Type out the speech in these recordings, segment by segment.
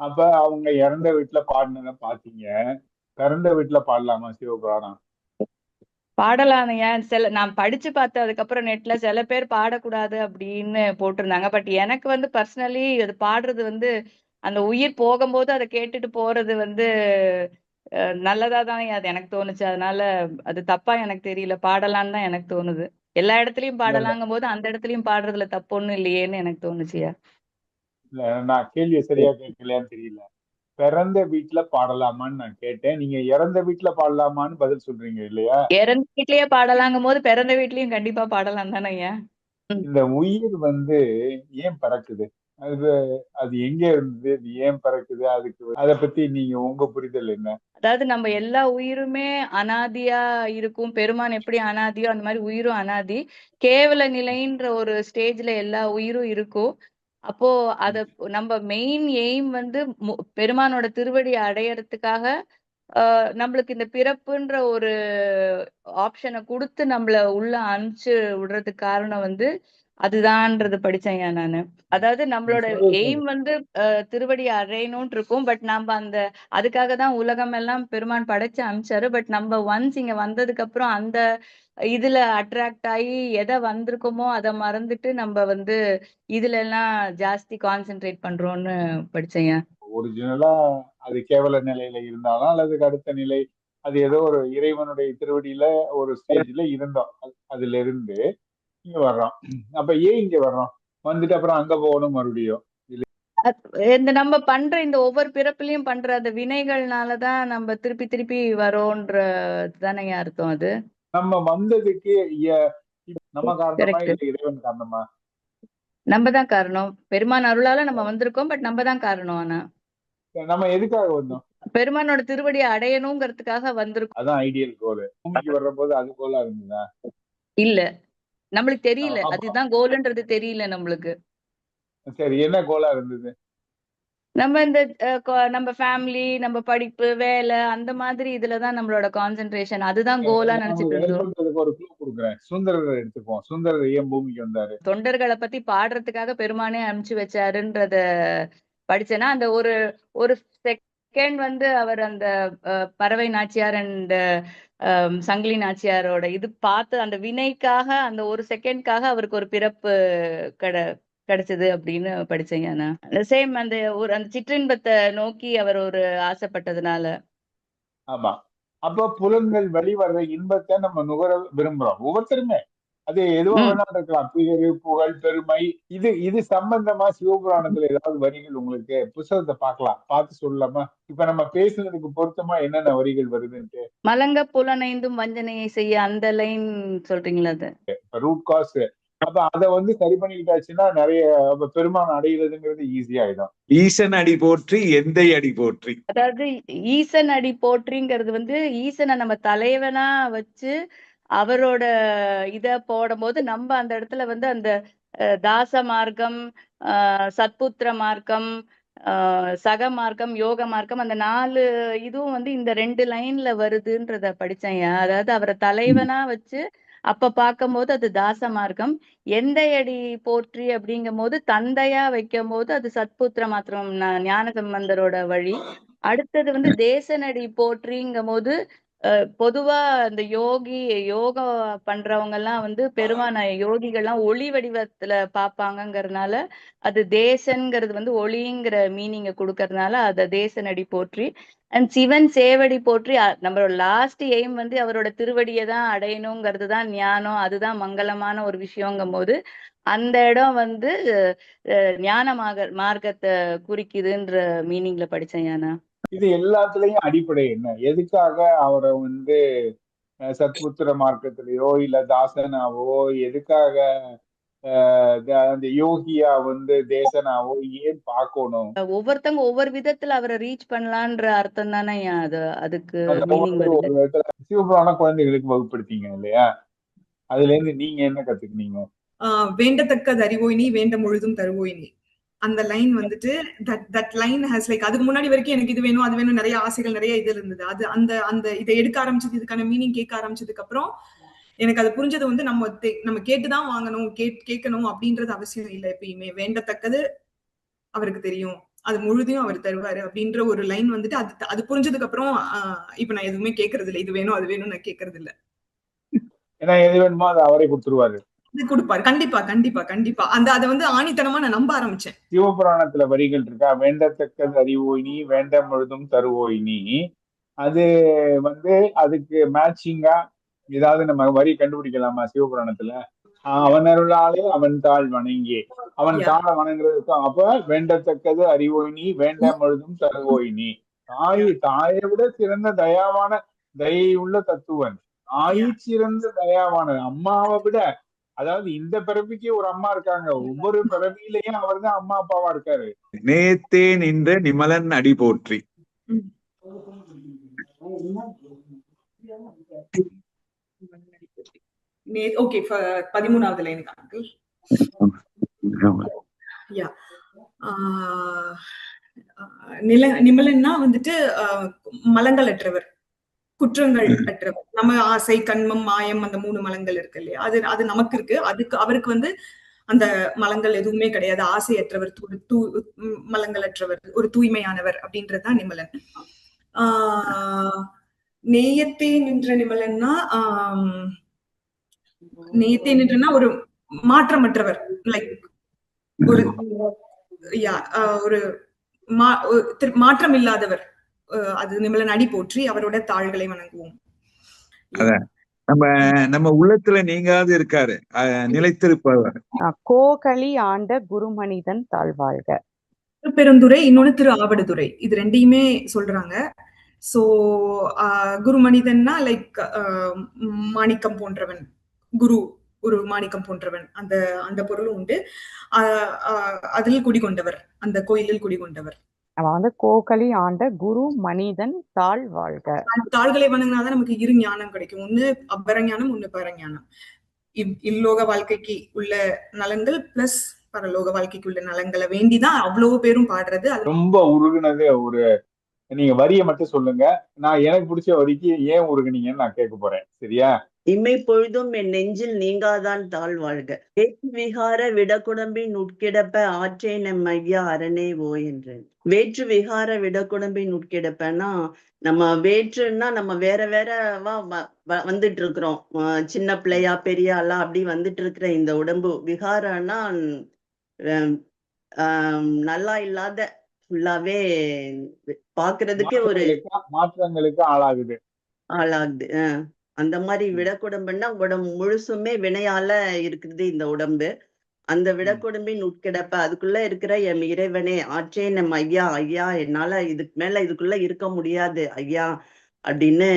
அப்ப அவங்க இறந்த வீட்டுல பாடினதை பாத்தீங்க. பிறந்த வீட்டுல பாடலாமா சிவபுராணம்? பாடலாம் ஏன் சில நான் படிச்சு பார்த்தேன் அதுக்கப்புறம் நெட்ல சில பேர் பாடக்கூடாது அப்படின்னு போட்டிருந்தாங்க. பட் எனக்கு வந்து பர்சனலி அது பாடுறது வந்து அந்த உயிர் போகும்போது அதை கேட்டுட்டு போறது வந்து அஹ், நல்லதா தான் அது எனக்கு தோணுச்சு. அதனால அது தப்பா எனக்கு தெரியல. பாடலான்னு தான் எனக்கு தோணுது. எல்லா இடத்துலயும் பாடலாங்கும் போது அந்த இடத்துலயும் பாடுறதுல தப்பு ஒண்ணும் இல்லையேன்னு எனக்கு தோணுச்சுயா? நான் கேள்வியை சரியா கேட்கலையான்னு தெரியல. பிறந்த வீட்டுல பாடலாமான்னு நான் கேட்டேன். நீங்க இறந்த வீட்டுல பாடலாமான்னு பதில் சொல்றீங்க இல்லையா? இறந்த வீட்லயே பாடலாங்கும் போது பிறந்த வீட்லயும் கண்டிப்பா பாடலாம் தானே இந்த உயிர் வந்து ஏன் பறக்குது? அது அது எங்க இருந்தது அது ஏன் பறக்குது? அதுக்கு அதை பத்தி நீங்க உங்க புரிதல் என்ன? அதாவது நம்ம எல்லா உயிருமே அனாதியா இருக்கும். பெருமான் எப்படி அனாதியோ அந்த மாதிரி உயிரும் அனாதி. கேவல நிலைன்ற ஒரு ஸ்டேஜ்ல எல்லா உயிரும் இருக்கும். அப்போ அத நம்ம மெயின் எய்ம் வந்து மு- பெருமானோட திருவடி அடையறதுக்காக ஆஹ் நம்மளுக்கு இந்த பிறப்புன்ற ஒரு ஆப்ஷனை கொடுத்து நம்மள உள்ள அனுப்பிச்சு விடுறதுக்கு காரணம் வந்து அதுதான்ன்றது படிச்சேன்யா நானு? அதாவது நம்மளோட எய்ம் வந்து திருவடி அடையணும்னு இருக்கும் பட் நம்ம அந்த அதுக்காக தான் உலகம் எல்லாம் பெருமான் படைச்சு அனுப்பிச்சாரு. பட் நம்ம ஒன்ஸ் இங்க வந்ததுக்கு அப்புறம் அந்த இதுல அட்ராக்ட் ஆகி எதை வந்திருக்கோமோ அதை மறந்துட்டு நம்ம வந்து இதுல எல்லாம் ஜாஸ்தி கான்சென்ட்ரேட் பண்றோம்னு படிச்சேன் ஒரிஜினலா அது கேவல நிலையில இருந்தாலும் அல்லது அடுத்த நிலை அது ஏதோ ஒரு இறைவனுடைய திருவடியில ஒரு ஸ்டேஜ்ல இருந்தோம். அது- அதுல இருந்து இங்க வர்றோம். அப்ப ஏன் இங்க வர்றோம்? வந்துட்டு அப்புறம் அங்க போகணும் மறுபடியும். இந்த நம்ம பண்ற இந்த ஒவ்வொரு பிறப்புலயும் பண்ற அந்த வினைகள்னாலதான் நம்ம திருப்பி திருப்பி வரோன்ற தானே அர்த்தம் அது? நம்ம வந்ததுக்கு நம்ம காரணமா இறைவன் காரணமா? நம்ம தான் காரணம். பெருமான் அருளால நம்ம வந்திருக்கோம் பட் நம்ம தான் காரணம் ஆனா. நம்ம எதுக்காக வந்தோம்? பெருமானோட திருவடியை அடையணுங்கிறதுக்காக வந்திருக்கோம். அதான் ஐடியல் கோல் பூமிக்கு வர்ற போது அது கோலா இருந்ததா? இல்ல. நம்மளுக்கு தெரியல. அதுதான் கோல்ன்றது தெரியல நம்மளுக்கு. சரி என்ன கோலா இருந்தது? நம்ம இந்த நம்ம ஃபேமிலி நம்ம படிப்பு வேலை அந்த மாதிரி இதுலதான் நம்மளோட கான்சென்ட்ரேஷன் அதுதான் கோலா நான் நினைச்சிட்டு இருந்தோம். ஒரு க்ளூ கொடுக்குறேன். சுந்தரரை எடுத்துப்போம் சுந்தரர் ஏன் பூமிக்கு வந்தாரு? தொண்டர்களை பத்தி பாடுறதுக்காக பெருமானே அனுப்பிச்சு வச்சாருன்றத படிச்சேன்னா அந்த ஒரு ஒரு செகண்ட் வந்து அவர் அந்த பறவை நாச்சியார் அண்ட் சங்கிலி நாச்சியாரோட இது பார்த்து அந்த வினைக்காக அந்த ஒரு செகண்ட்காக அவருக்கு ஒரு பிறப்பு கட கிடைச்சது அப்படின்னு படிச்சேங்க நான் சேம் அந்த ஒரு அந்த சிற்றின்பத்தை நோக்கி அவர் ஒரு ஆசைப்பட்டதுனால. ஆமா. அப்ப புலன்கள் வெளிவர்ற இன்பத்தை நம்ம நுகர விரும்புறோம். ஒவ்வொருத்தருமே. அது எதுவா. வேணாலும் இருக்கலாம். பேரு புகழ் பெருமை. இது இது சம்பந்தமா சிவபுராணத்துல ஏதாவது வரிகள் உங்களுக்கு புத்தகத்தை பார்க்கலாம். பார்த்து சொல்லலாமா? இப்ப நம்ம பேசுனதுக்கு பொருத்தமா என்னென்ன வரிகள் வருதுன்ட்டு. மலங்க புலனைந்தும் வஞ்சனையை செய்ய அந்த லைன் சொல்றீங்களா அது? ரூட் காஸ் அப்ப அதை வந்து சரி பண்ணிக்கிட்டாச்சுன்னா நிறைய அப்ப பெருமான் அடைகிறதுங்கிறது ஈஸி ஆயிடும். ஈசன் அடி போற்றி எந்தை அடி போற்றி. அதாவது ஈசன் அடி போற்றிங்கிறது வந்து ஈசனை நம்ம தலைவனா வச்சு அவரோட இத போடும்போது நம்ம அந்த இடத்துல வந்து அந்த தாச மார்க்கம் ஆஹ், சத்புத்திர மார்க்கம் ஆஹ், சக மார்க்கம் யோக மார்க்கம் அந்த நாலு இதுவும் வந்து இந்த ரெண்டு லைன்ல வருதுன்றத படிச்சேன் அதாவது அவரை தலைவனா வச்சு அப்ப பார்க்கும்போது அது தாச மார்க்கம். எந்த அடி போற்றி அப்படிங்கும் போது தந்தையா வைக்கும் போது அது சத்புத்திர மாத்திரம் ஞான சம்பந்தரோட வழி. அடுத்தது வந்து தேசநடி போற்றிங்கும் போது பொதுவா அந்த யோகி யோகா பண்றவங்க எல்லாம் வந்து பெருமான யோகிகள்லாம் ஒளி வடிவத்துல பார்ப்பாங்கங்கறதுனால அது தேசங்கிறது வந்து ஒளிங்கிற மீனிங்க கொடுக்கறதுனால அத தேசனடி போற்றி. அண்ட் சிவன் சேவடி போற்றி. நம்மளோட லாஸ்ட் எய்ம் வந்து அவரோட திருவடியை தான் அடையணுங்கிறது தான் ஞானம். அதுதான் மங்களமான ஒரு விஷயங்கும் போது அந்த இடம் வந்து அஹ், ஞான மார்க்கத்தை குறிக்குதுன்ற மீனிங்ல படிச்சேன் ஞானா. இது எல்லாத்துலயும் அடிப்படை என்ன? எதுக்காக அவரை வந்து சத்புத்திர மார்க்கத்திலேயோ இல்ல தாசனாவோ எதுக்காக அந்த யோகியா வந்து தேசனாவோ ஏன் பார்க்கணும்? ஒவ்வொருத்தவங்க ஒவ்வொரு விதத்துல அவரை ரீச் பண்ணலான்ற அர்த்தம் தானே அது அதுக்கு சிவபுராண குழந்தைகளுக்கு வகுப்படுத்தீங்க இல்லையா? அதுல இருந்து நீங்க என்ன கத்துக்கினீங்க? வேண்டத்தக்கது அறிவோய் நீ வேண்ட முழுதும் தருவோய் நீ. அந்த லைன் வந்துட்டு that that line has like அதுக்கு முன்னாடி வரைக்கும் எனக்கு இது வேணும் அது வேணும் நிறைய ஆசைகள் நிறைய இது இருந்தது. அது அந்த அந்த இதை எடுக்க ஆரம்பிச்சது இதுக்கான மீனிங் கேட்க ஆரம்பிச்சதுக்கு அப்புறம் எனக்கு அது புரிஞ்சது வந்து நம்ம தே- நம்ம கேட்டுதான் வாங்கணும் கேட் கேட்கணும் அப்படின்றது அவசியம் இல்லை எப்பயுமே. வேண்டத்தக்கது அவருக்கு தெரியும். அது முழுதையும் அவர் தருவாரு அப்படின்ற ஒரு லைன் வந்துட்டு அது அது புரிஞ்சதுக்கு அப்புறம் ஆஹ் இப்ப நான் எதுவுமே கேட்கறது இல்லை இது வேணும் அது வேணும் நான் கேட்கறது இல்லை ஏன்னா எது வேணுமோ அதை அவரே கொடுத்துருவாரு. இது கொடுப்பாரு. கண்டிப்பா கண்டிப்பா கண்டிப்பா. அந்த அதை வந்து ஆணித்தனமா நான் நம்ப ஆரம்பிச்சேன். சிவபுராணத்துல வரிகள் இருக்கா? வேண்டத்தக்கது அறிவோய் நீ வேண்ட முழுதும் தருவோய் நீ. அது வந்து அதுக்கு மேட்சிங்கா ஏதாவது நம்ம வரி கண்டுபிடிக்கலாமா சிவபுராணத்துல? அவன் அருளாலே அவன் தாள் வணங்கி அவன். தாளை வணங்குறதுக்கும் அப்ப வேண்டத்தக்கது அறிவோய் நீ வேண்ட முழுதும் தருவோய் நீ. தாய் தாயை விட சிறந்த தயாவான தயை உள்ள தத்துவன். தாய் சிறந்த தயாவான அம்மாவை விட அதாவது இந்த பிறவிக்கு ஒரு அம்மா இருக்காங்க. ஒவ்வொரு பிறவியிலையும் அவர் தான் அம்மா அப்பாவா இருக்காரு. நேத்தே நின்ற நிமலன் அடி போற்றி. ஓகே பதிமூணாவது லைனுக்கு அங்கிள் ஆஹ் ஆஹ் நில நிமலன்னா வந்துட்டு ஆஹ் மலங்கள் அற்றவர் குற்றங்கள் அற்றவர் நம்ம ஆசை கண்மம் மாயம் அந்த மூணு மலங்கள் இருக்கு இல்லையா? அது அது நமக்கு இருக்கு. அதுக்கு அவருக்கு வந்து அந்த மலங்கள் எதுவுமே கிடையாது. ஆசையற்றவர் தூ தூ உம் மலங்கள் அற்றவர் ஒரு தூய்மையானவர் அப்படின்றதுதான் நிமலன். ஆஹ் நேயத்தே நின்ற நிமலன்னா ஆஹ் நேயத்தே நின்றனா ஒரு மாற்றமற்றவர் லைக் ஒரு யா ஒரு மாற்றம் இல்லாதவர் அது நிமலன் அடி போற்றி அவரோட தாள்களை வணங்குவோம். நம்ம நம்ம உள்ளத்துல நீங்காது இருக்காரு. நிலைத்திருப்பவர். கோகலி ஆண்ட குருமனிதன் தாழ்வாழ்க. திருப்பெருந்துறை இன்னொன்னு திரு ஆவடுதுறை. இது ரெண்டையுமே சொல்றாங்க. சோ குருமனிதன்னா லைக் மாணிக்கம் போன்றவன். குரு ஒரு மாணிக்கம் போன்றவன். அந்த அந்த பொருளும் உண்டு. அதில் குடிகொண்டவர். அந்த கோயிலில் குடிகொண்டவர். அவன் வந்து கோகலி ஆண்ட குரு மனிதன் தாழ்வாழ்க அந்த தாள்களை வணங்கினாதான் நமக்கு இரு ஞானம் கிடைக்கும். ஒண்ணு அபரஞானம் ஒண்ணு பரஞானம். இல்லோக வாழ்க்கைக்கு உள்ள நலன்கள் பிளஸ் பரலோக வாழ்க்கைக்கு உள்ள நலன்களை வேண்டிதான் அவ்வளவு பேரும் பாடுறது. அது ரொம்ப உருகுனது ஒரு நீங்க வரியை மட்டும் சொல்லுங்க. நான் எனக்கு பிடிச்ச வரிக்கு ஏன் உருகுனீங்கன்னு நான் கேட்க போறேன். சரியா? இம்மை பொழுதும் என் நெஞ்சில் நீங்காதான் தாழ்வாழ்க வேற்று விகார விடக்குடம்பின் உட்கிடப்ப ஆற்றே நம் ஐயா அரணே ஓ என்றேன். வேற்று விகார விடக்குடம்பின் உட்கிடப்பன்னா நம்ம வேற்றுன்னா நம்ம வேற வேறவா வந்துட்டு இருக்கிறோம் சின்ன பிள்ளையா பெரிய ஆளா அப்படி வந்துட்டு இருக்கிற இந்த உடம்பு. ஆம், நல்லா இல்லாத ஃபுல்லாவே பாக்குறதுக்கே ஒரு மாற்றங்களுக்கு- ஆளாகுது. ஆளாகுது அஹ் அந்த மாதிரி விடக்குடம்புன்னா உடம்பு முழுசுமே வினையால இருக்குது இந்த உடம்பு. அந்த விடக்குடம்பின் உட்கிடப்ப அதுக்குள்ள இருக்கிற எம் இறைவனே ஆற்றே நம்ம ஐயா ஐயா என்னால இதுக்கு மேல இதுக்குள்ள இருக்க முடியாது ஐயா அப்படின்னு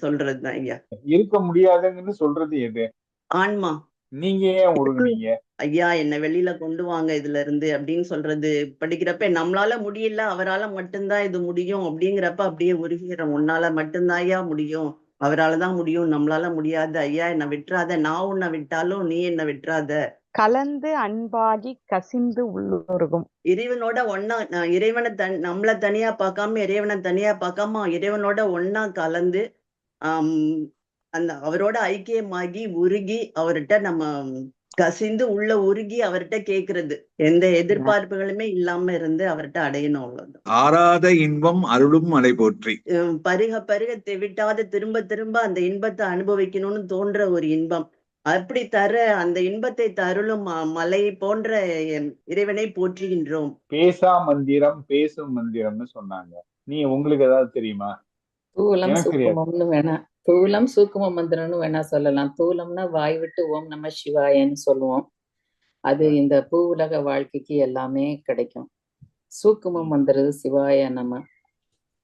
சொல்றதுதான் ஐயா. இருக்க முடியாதுங்கன்னு சொல்றது எது? ஆன்மா. நீங்க ஏன் உருகுனீங்க? ஐயா என்னை வெளியில கொண்டு வாங்க இதுல இருந்து அப்படின்னு சொல்றது. படிக்கிறப்ப நம்மளால முடியல அவரால மட்டும்தான் இது முடியும் அப்படிங்கிறப்ப அப்படியே உருகிறோம் உன்னால மட்டும்தான் ஐயா முடியும். அவரால தான் முடியும். நம்மளால முடியாது ஐயா என்னை விட்டுறாத. நான் உன்னை விட்டாலும் நீ என்னை விட்டுறாத. கலந்து அன்பாகி கசிந்து உள்ளுருகும். இறைவனோட ஒன்னா இறைவனை தன் நம்மள தனியா பார்க்காம இறைவனை தனியா பார்க்காம இறைவனோட ஒன்னா கலந்து ஆம் அந்த அவரோட ஐக்கியமாகி உருகி அவர்கிட்ட நம்ம கசிந்து உள்ள உருகி அவர்கிட்ட கேக்குறது. எந்த எதிர்பார்ப்புகளுமே இல்லாம இருந்து அவர்கிட்ட அடையணும் அவ்வளவுதான். ஆறாத இன்பம் அருளும் மலை போற்றி. பருக பருக தெவிட்டாத திரும்ப திரும்ப அந்த இன்பத்தை அனுபவிக்கணும்னு தோன்ற ஒரு இன்பம். அப்படி தர அந்த இன்பத்தை தருளும் ம- மலை போன்ற இறைவனை போற்றுகின்றோம். பேசா மந்திரம் பேசும் மந்திரம்னு சொன்னாங்க. நீ உங்களுக்கு ஏதாவது தெரியுமா? தூலம் சூக்கும மந்திரம்னு வேணா சொல்லலாம். தூளம்னா வாய் விட்டு ஓம் நம சிவாயன்னு சொல்லுவோம். அது இந்த பூ உலக வாழ்க்கைக்கு எல்லாமே கிடைக்கும். சூக்கும மந்திரம் சிவாய நம்ம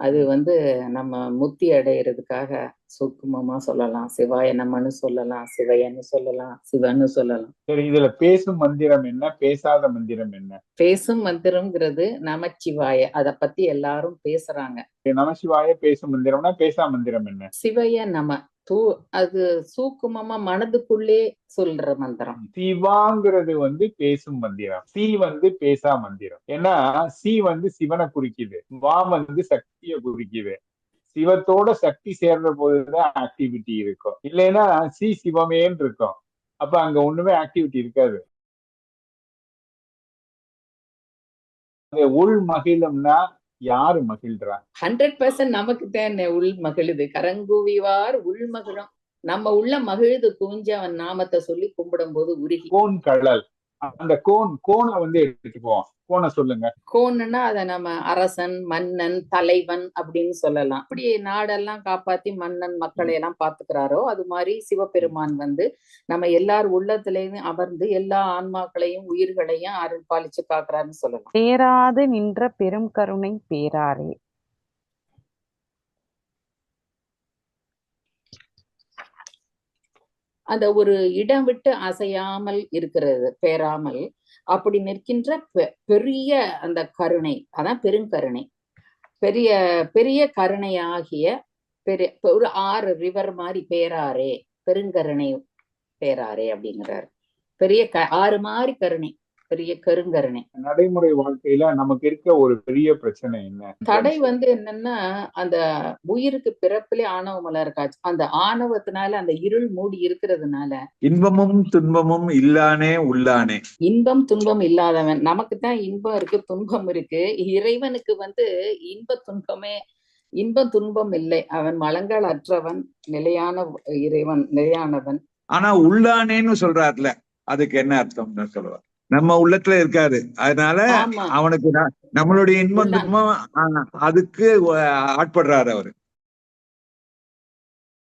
அது வந்து நம்ம முத்தி அடையிறதுக்காக சூக்குமமா சொல்லலாம். சிவாய நமன்னு சொல்லலாம் சிவையன்னு சொல்லலாம் சிவன்னு சொல்லலாம். சரி இதுல பேசும் மந்திரம் என்ன? பேசாத மந்திரம் என்ன? பேசும் மந்திரம்ங்கிறது நமச்சிவாய. அத பத்தி எல்லாரும் பேசுறாங்க. நமசிவாய பேசும் மந்திரம்னா பேசா மந்திரம் என்ன? சிவைய நம. தூ அது சூக்குமமா மனதுக்குள்ளே சொல்ற மந்திரம். சிவாங்கிறது வந்து பேசும் மந்திரம். சி வந்து பேசா மந்திரம். ஏன்னா சி வந்து சிவனை குறிக்குது. வா வந்து சக்தியை குறிக்குது. சிவத்தோட சக்தி சேர்ற போதுதான் ஆக்டிவிட்டி இருக்கும். இல்லைன்னா சி சிவமேன்னு இருக்கும். அப்ப அங்க ஒண்ணுமே ஆக்டிவிட்டி இருக்காது. உள் மகிழும்னா யாரு மகிழ்றா ஹண்ட்ரட் பர்சன்ட் நமக்கு தான் உள் மகிழுது. கரங்குவிவார் உள் மகிழும் நம்ம உள்ள மகிழுது குவிஞ்சு அவன் நாமத்தை சொல்லி கும்பிடும் போது உருகி. கோன் கடல் அந்த கோன் கோனை வந்து எடுத்துக்குவோம். கோனை சொல்லுங்க. கோன்னா அத நம்ம அரசன் மன்னன் தலைவன் அப்படின்னு சொல்லலாம். அப்படி நாடெல்லாம் காப்பாத்தி மன்னன் மக்களை எல்லாம் பாத்துக்கிறாரோ அது மாதிரி சிவபெருமான் வந்து நம்ம எல்லார் உள்ளத்திலையும் அமர்ந்து எல்லா ஆன்மாக்களையும் உயிர்களையும் அருள் பாலிச்சு காக்குறாருன்னு சொல்லலாம். பேராது நின்ற பெரும் கருணை பேராரே. அந்த ஒரு இடம் விட்டு அசையாமல் இருக்கிறது பேராமல். அப்படி நிற்கின்ற பெ- பெரிய அந்த கருணை அதான் பெருங்கருணை. பெரிய பெரிய கருணையாகிய பெரிய ஒரு ஆறு ரிவர் மாதிரி பேராரே பெருங்கருணை பேராரே அப்படிங்கிறார். பெரிய க ஆறு மாதிரி கருணை. பெரிய கருங்கருணை. நடைமுறை வாழ்க்கையில நமக்கு இருக்க ஒரு பெரிய பிரச்சனை என்ன? தடை வந்து என்னன்னா அந்த உயிருக்கு பிறப்பிலே ஆணவமலம் இருக்காச்சு அந்த ஆணவத்தினால அந்த இருள் மூடி இருக்கிறதுனால. இன்பமும் துன்பமும் இல்லானே உள்ளானே. இன்பம் துன்பம் இல்லாதவன். நமக்கு தான் இன்பம் இருக்கு துன்பம் இருக்கு. இறைவனுக்கு வந்து இன்ப துன்பமே இன்ப துன்பம் இல்லை. அவன் மலங்கள் அற்றவன் நிலையான இறைவன் நிலையானவன். ஆனா உள்ளானேன்னு சொல்றாருல அதுக்கு என்ன அர்த்தம்னு சொல்லுவார்? நம்ம உள்ளத்துல இருக்காரு. அதனால அவனுக்கு நம்மளுடைய இன்பம். துன்பம் அதுக்கு ஆட்படுறாரு அவரு.